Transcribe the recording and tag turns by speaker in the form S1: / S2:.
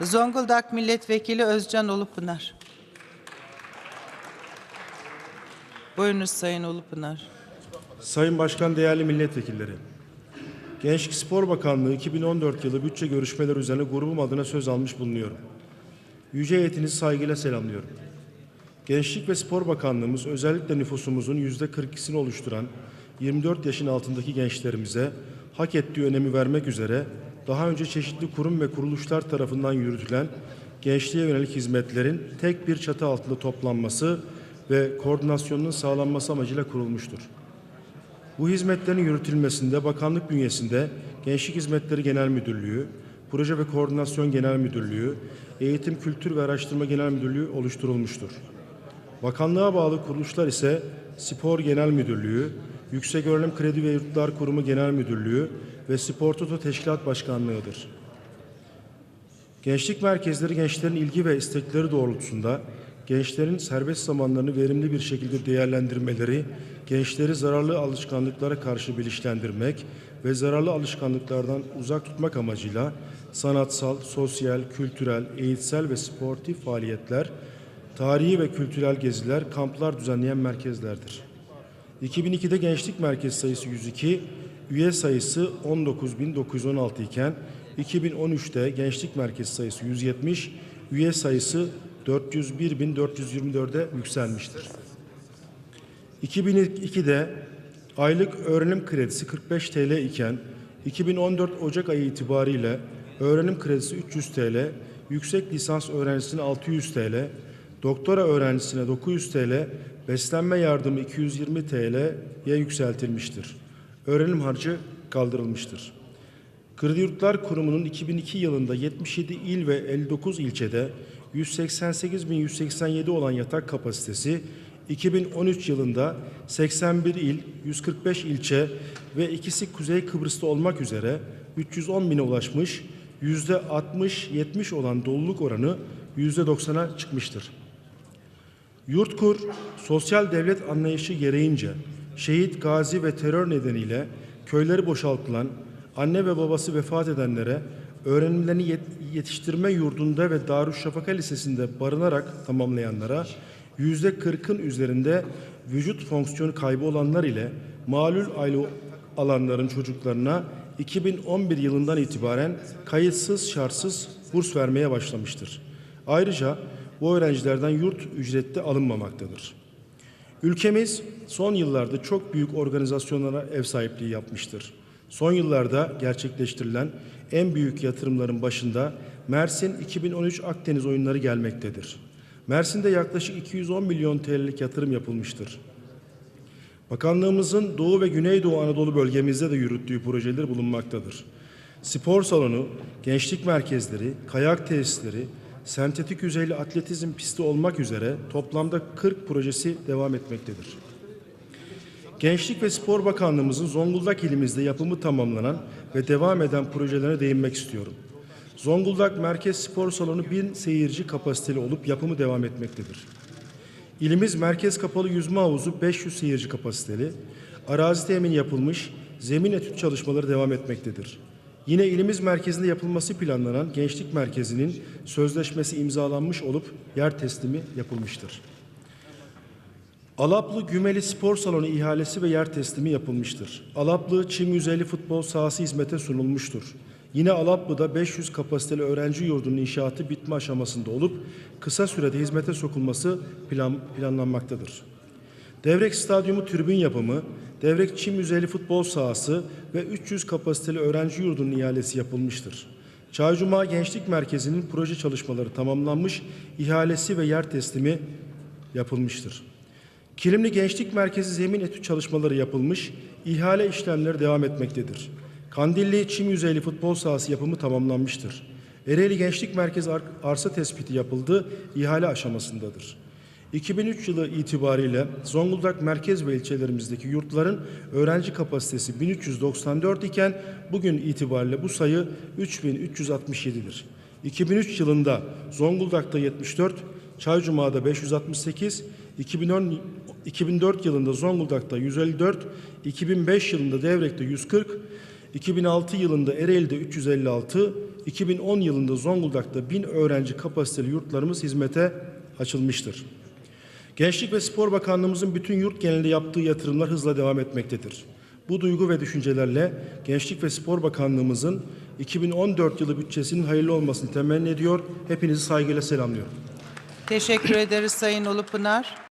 S1: Zonguldak Milletvekili Özcan Ulupınar. Buyurunuz Sayın Ulupınar.
S2: Sayın Başkan, değerli milletvekilleri. Gençlik Spor Bakanlığı 2014 yılı bütçe görüşmeleri üzerine grubum adına söz almış bulunuyorum. Yüce heyetinizi saygıyla selamlıyorum. Gençlik ve Spor Bakanlığımız özellikle nüfusumuzun yüzde 42'sini oluşturan 24 yaşın altındaki gençlerimize hak ettiği önemi vermek üzere daha önce çeşitli kurum ve kuruluşlar tarafından yürütülen gençliğe yönelik hizmetlerin tek bir çatı altında toplanması ve koordinasyonunun sağlanması amacıyla kurulmuştur. Bu hizmetlerin yürütülmesinde bakanlık bünyesinde Gençlik Hizmetleri Genel Müdürlüğü, Proje ve Koordinasyon Genel Müdürlüğü, Eğitim, Kültür ve Araştırma Genel Müdürlüğü oluşturulmuştur. Bakanlığa bağlı kuruluşlar ise Spor Genel Müdürlüğü, Yüksek Öğrenim Kredi ve Yurtlar Kurumu Genel Müdürlüğü ve Spor Toto Teşkilat Başkanlığı'dır. Gençlik merkezleri gençlerin ilgi ve istekleri doğrultusunda gençlerin serbest zamanlarını verimli bir şekilde değerlendirmeleri, gençleri zararlı alışkanlıklara karşı bilinçlendirmek ve zararlı alışkanlıklardan uzak tutmak amacıyla sanatsal, sosyal, kültürel, eğitsel ve sportif faaliyetler, tarihi ve kültürel geziler, kamplar düzenleyen merkezlerdir. 2002'de gençlik merkez sayısı 102, üye sayısı 19.916 iken 2013'te gençlik merkez sayısı 170, üye sayısı 401.424'e yükselmiştir. 2002'de aylık öğrenim kredisi 45 TL iken 2014 Ocak ayı itibariyle öğrenim kredisi 300 TL, yüksek lisans öğrencisine 600 TL, doktora öğrencisine 900 TL, beslenme yardımı 220 TL'ye yükseltilmiştir. Öğrenim harcı kaldırılmıştır. Kredi Yurtlar Kurumu'nun 2002 yılında 77 il ve 59 ilçede 188.187 olan yatak kapasitesi 2013 yılında 81 il, 145 ilçe ve ikisi Kuzey Kıbrıs'ta olmak üzere 310 bine ulaşmış, yüzde 60-70 olan doluluk oranı yüzde 90'a çıkmıştır. Yurtkur, sosyal devlet anlayışı gereğince şehit, gazi ve terör nedeniyle köyleri boşaltılan, anne ve babası vefat edenlere öğrenimlerini yet- yetiştirme yurdunda ve Darüşşafaka Lisesi'nde barınarak tamamlayanlara yüzde kırkın üzerinde vücut fonksiyonu kaybı olanlar ile malul aile alanların çocuklarına 2011 yılından itibaren kayıtsız şartsız burs vermeye başlamıştır. Ayrıca bu öğrencilerden yurt ücreti alınmamaktadır. Ülkemiz son yıllarda çok büyük organizasyonlara ev sahipliği yapmıştır. Son yıllarda gerçekleştirilen en büyük yatırımların başında Mersin 2013 Akdeniz oyunları gelmektedir. Mersin'de yaklaşık 210 milyon TL'lik yatırım yapılmıştır. Bakanlığımızın Doğu ve Güneydoğu Anadolu bölgemizde de yürüttüğü projeler bulunmaktadır. Spor salonu, gençlik merkezleri, kayak tesisleri, sentetik yüzeyli atletizm pisti olmak üzere toplamda 40 projesi devam etmektedir. Gençlik ve Spor Bakanlığımızın Zonguldak ilimizde yapımı tamamlanan ve devam eden projelerine değinmek istiyorum. Zonguldak Merkez Spor Salonu 1000 seyirci kapasiteli olup yapımı devam etmektedir. İlimiz merkez kapalı yüzme havuzu 500 seyirci kapasiteli, arazi temin yapılmış, zemin etüt çalışmaları devam etmektedir. Yine ilimiz merkezinde yapılması planlanan gençlik merkezinin sözleşmesi imzalanmış olup yer teslimi yapılmıştır. Alaplı Gümeli Spor Salonu ihalesi ve yer teslimi yapılmıştır. Alaplı Çim Yüzeyli Futbol Sahası hizmete sunulmuştur. Yine Alaplı'da 500 kapasiteli öğrenci yurdunun inşaatı bitme aşamasında olup kısa sürede hizmete sokulması plan, planlanmaktadır. Devrek Stadyumu tribün yapımı, Devrek Çim Yüzeyli Futbol Sahası ve 300 kapasiteli öğrenci yurdunun ihalesi yapılmıştır. Çaycuma Gençlik Merkezi'nin proje çalışmaları tamamlanmış, ihalesi ve yer teslimi yapılmıştır. Kilimli Gençlik Merkezi zemin etüt çalışmaları yapılmış, ihale işlemleri devam etmektedir. Kandilli Çim Yüzeyli Futbol Sahası yapımı tamamlanmıştır. Ereğli Gençlik Merkezi ar- arsa tespiti yapıldı, ihale aşamasındadır. 2003 yılı itibariyle Zonguldak merkez ve ilçelerimizdeki yurtların öğrenci kapasitesi 1394 iken bugün itibariyle bu sayı 3367'dir. 2003 yılında Zonguldak'ta 74, Çaycuma'da 568, 2010, 2004 yılında Zonguldak'ta 154, 2005 yılında Devrek'te 140, 2006 yılında Ereğli'de 356, 2010 yılında Zonguldak'ta 1000 öğrenci kapasiteli yurtlarımız hizmete açılmıştır. Gençlik ve Spor Bakanlığımızın bütün yurt genelinde yaptığı yatırımlar hızla devam etmektedir. Bu duygu ve düşüncelerle Gençlik ve Spor Bakanlığımızın 2014 yılı bütçesinin hayırlı olmasını temenni ediyor. Hepinizi saygıyla selamlıyorum.
S1: Teşekkür ederiz Sayın Ulupınar.